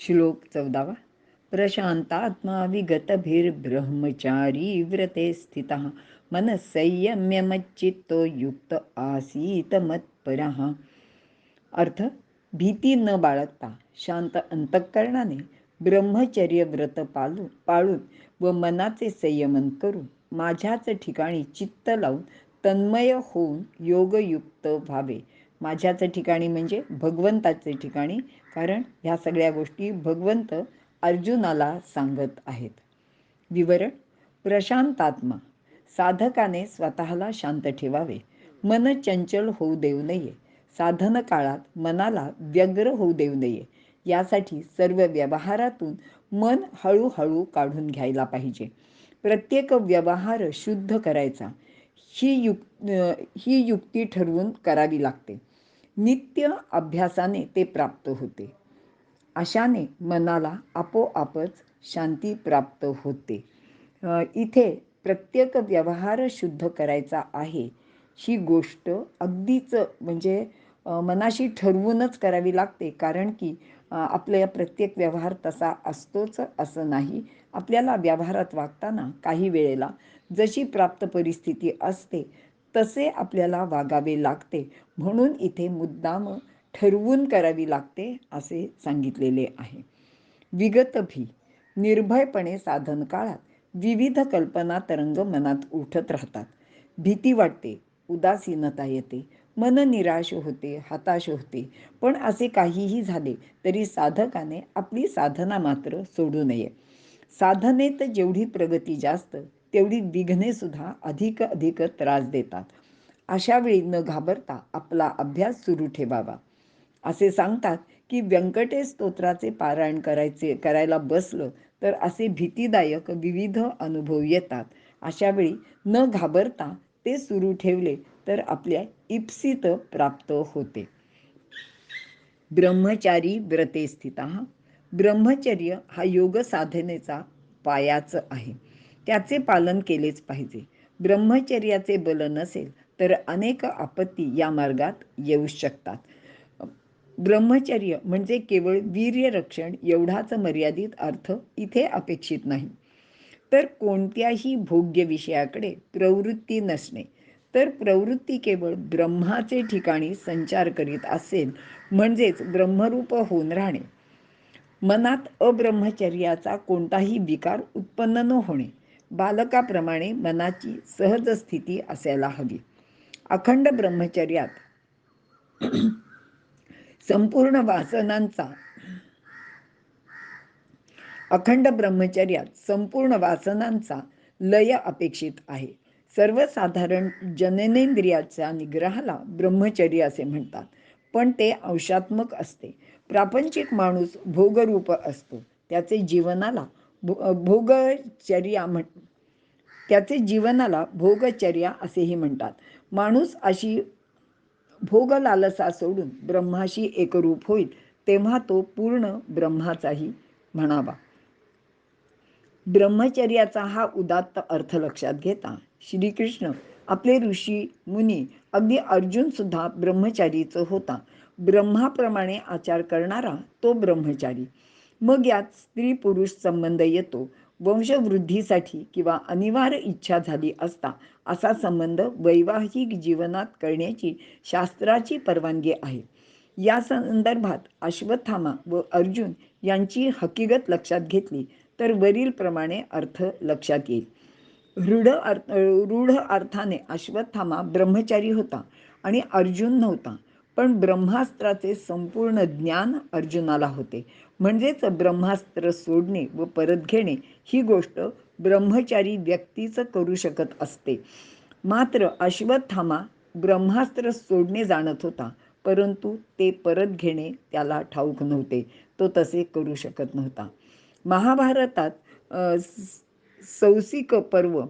श्लोक चौदावा. प्रशांतात्मा विगतभिर्ब्रह्मचारी व्रते स्थितः। मनसंयम्यमच्चित्तो युक्त आसीत मत्परः। अर्थ भीती न बाळगता शांत अंतःकरणाने ब्रह्मचर्य व्रत पालू पाळून व मनाचे संयमन करून माझ्याच ठिकाणी चित्त लावून तन्मय होऊन योगयुक्त व्हावे. माझ्याचं ठिकाणी म्हणजे भगवंताचे ठिकाणी कारण ह्या सगळ्या गोष्टी भगवंत अर्जुनाला सांगत आहेत. विवरण प्रशांतात्मा. साधकाने स्वतःला शांत ठेवावे. मन चंचल होऊ देऊ नये. साधन काळात मनाला व्यग्र होऊ देऊ नये. यासाठी सर्व व्यवहारातून मन हळूहळू काढून घ्यायला पाहिजे. प्रत्येक व्यवहार शुद्ध करायचा. ही युक ही युक्ती ठरवून करावी लागते. नित्य अभ्यासाने ते प्राप्त होते. अशाने मनाला आपोआपच शांती प्राप्त होते. इथे प्रत्येक व्यवहार शुद्ध करायचा आहे. ही गोष्ट अगदीच म्हणजे मनाशी ठरवूनच करावी लागते. कारण की आपल्या प्रत्येक व्यवहार तसा असतोच असं नाही. आपल्याला व्यवहारात वागताना काही वेळेला जशी प्राप्त परिस्थिती असते तसे आपल्याला वागावे लागते. म्हणून इथे मुद्दाम ठरवून करावी लागते असे सांगितलेले आहे. विगत भी निर्भयपणे साधन काळात विविध कल्पना तरंग मनात उठत राहतात. भीती वाटते उदासीनता येते मन निराश होते हताश होते. पण असे काहीही झाले तरी साधकाने आपली साधना मात्र सोडू नये. साधनेत जेवढी प्रगती जास्त तेवढी विघ्नेसुद्धा अधिक अधिक त्रास देतात. अशा वेळी न घाबरता आपला अभ्यास सुरू ठेवावा. असे सांगतात की व्यंकटेश स्तोत्राचे पारायण करायचे करायला बसलं तर असे भीतीदायक विविध अनुभव येतात. अशा वेळी न घाबरता ते सुरू ठेवले तर आपल्या इप्सित प्राप्त होते. ब्रह्मचारी व्रते स्थिता. ब्रह्मचर्य हा योग साधनेचा पायाच आहे. त्याचे पालन केलेच पाहिजे. ब्रह्मचर्याचे बल नसेल तर अनेक आपत्ती या मार्गात येऊ शकतात. ब्रह्मचर्य म्हणजे केवळ वीर्यरक्षण एवढाच मर्यादित अर्थ इथे अपेक्षित नाही. तर कोणत्याही भोग्य विषयाकडे प्रवृत्ती नसणे. तर प्रवृत्ती केवळ ब्रह्माचे ठिकाणी संचार करीत असेल म्हणजेच ब्रह्मरूप होऊन राहणे. मनात अब्रह्मचर्याचा कोणताही विकार उत्पन्न न होणे. बालकाप्रमाणे मनाची सहज स्थिती असायला हवी. अखंड ब्रह्मचर्यात संपूर्ण वासनांचा अखंड ब्रह्मचर्यात संपूर्ण वासनांचा लय अपेक्षित आहे. सर्वसाधारण जननेंद्रियाच्या निग्रहाला ब्रह्मचर्य असे म्हणतात पण ते अंशात्मक असते. प्रापंचिक माणूस भोगरूप असतो. त्याचे जीवनाला भो भोगचर्या म्हण त्याचे जीवनाला भोगचर्या असेही म्हणतात. माणूस अशी भोग लालसा सोडून ब्रह्माशी एकरूप होईल तेव्हा तो पूर्ण ब्रह्माचाही म्हणावा. ब्रह्मचर्याचा हा उदात्त अर्थ लक्षात घेता श्रीकृष्ण आपले ऋषी मुनी अगदी अर्जुन सुद्धा ब्रह्मचारीच होता. ब्रह्माप्रमाणे आचार करणारा तो ब्रह्मचारी. मग यात स्त्री पुरुष संबंध येतो. वंशवृद्धीसाठी किंवा अनिवार्य इच्छा झाली असता असा संबंध वैवाहिक जीवनात करण्याची शास्त्राची परवानगी आहे. या संदर्भात अश्वत्थामा व अर्जुन यांची हकीकत लक्षात घेतली तर वरीलप्रमाणे अर्थ लक्षात येईल. रूढ अर्थ रूढ अर्थाने अश्वत्थामा ब्रह्मचारी होता आणि अर्जुन नव्हता. पण ब्रह्मास्त्राचे संपूर्ण ज्ञान अर्जुनाला होते. म्हणजेच ब्रह्मास्त्र सोडणे व परत घेणे ही गोष्ट ब्रह्मचारी व्यक्तीच करू शकत असते. मात्र अश्वत्थामा ब्रह्मास्त्र सोडणे जाणत होता परंतु ते परत घेणे त्याला ठाऊक नव्हते. तो तसे करू शकत नव्हता. महाभारतात सौसिक पर्व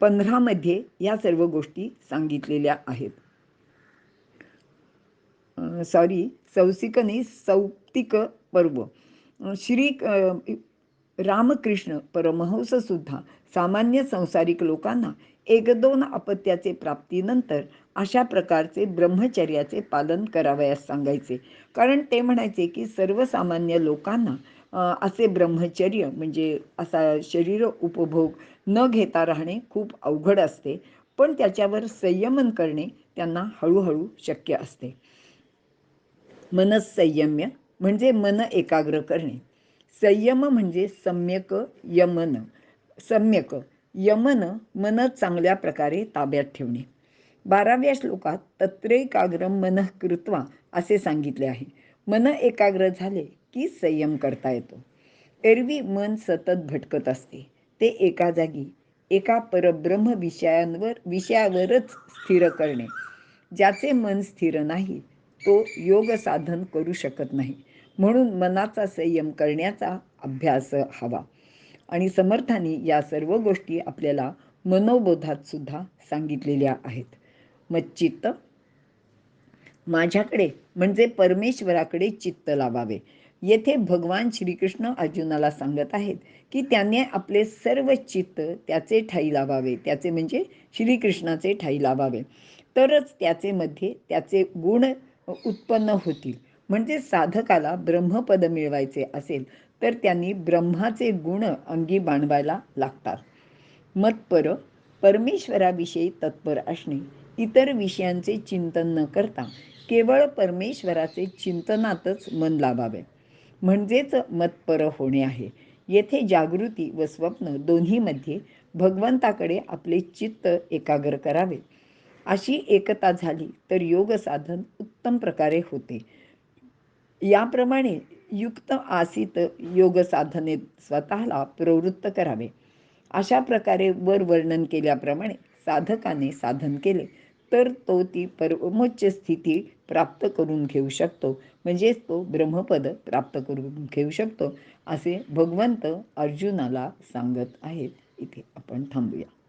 पंधरामध्ये या सर्व गोष्टी सांगितलेल्या आहेत. सॉरी सौसिकने सौप्तिक पर्व. श्री रामकृष्ण परमहंस सुद्धा सामान्य संसारिक लोकांना एक दोन अपत्याचे प्राप्तीनंतर अशा प्रकारचे ब्रह्मचर्याचे पालन करावयास सांगायचे. कारण ते म्हणायचे की सर्वसामान्य लोकांना असे ब्रह्मचर्य म्हणजे असा शरीर उपभोग न घेता राहणे खूप अवघड असते. पण त्याच्यावर संयमन करणे त्यांना हळूहळू शक्य असते. मनसंयम्य म्हणजे मन एकाग्र करणे. संयम म्हणजे सम्यक यमन. सम्यक यमन मन चांगल्या प्रकारे ताब्यात ठेवणे. बाराव्या श्लोकात तत्रैकाग्र मन कृत्वा असे सांगितले आहे. मन एकाग्र झाले की संयम करता येतो. एरवी मन सतत भटकत असते. ते एका जागी एका परब्रह्म विषयांवर विषयावरच स्थिर करणे. ज्याचे मन स्थिर नाही तो योग साधन करू शकत नाही. म्हणून मनाचा संयम करण्याचा अभ्यास हवा. आणि समर्थानी या सर्व गोष्टी आपल्याला मनोबोधात सुद्धा सांगितलेल्या आहेत. मच्चित्त माझ्याकडे म्हणजे परमेश्वराकडे चित्त लावावे. येथे भगवान श्रीकृष्ण अर्जुनाला सांगत आहेत की त्याने आपले सर्व चित्त त्याचे ठाई लावावे. त्याचे म्हणजे श्रीकृष्णाचे ठाई लावावे. तरच त्याचे मध्ये त्याचे गुण उत्पन्न होतील. म्हणजे साधकाला ब्रह्मपद मिळवायचे असेल तर त्यांनी ब्रह्माचे गुण अंगी बांधवायला लागतात. मतपर परमेश्वराविषयी तत्पर असणे इतर विषयांचे चिंतन न करता केवळ परमेश्वराचे चिंतनातच मन लावावे. म्हणजेच मतपर होणे आहे. येथे जागृती व स्वप्न दोन्हीमध्ये भगवंताकडे आपले चित्त एकाग्र करावे. अशी एकता झाली तर योग साधन उत्तम प्रकारे होते. याप्रमाणे युक्त आसित योग साधने स्वतःला प्रवृत्त करावे. अशा प्रकारे वर वर्णन केल्याप्रमाणे साधकाने साधन केले तर तो ती परमोच्च स्थिती प्राप्त करून घेऊ शकतो. म्हणजेच तो ब्रह्मपद प्राप्त करून घेऊ शकतो असे भगवंत अर्जुनाला सांगत आहेत. इथे आपण थांबूया.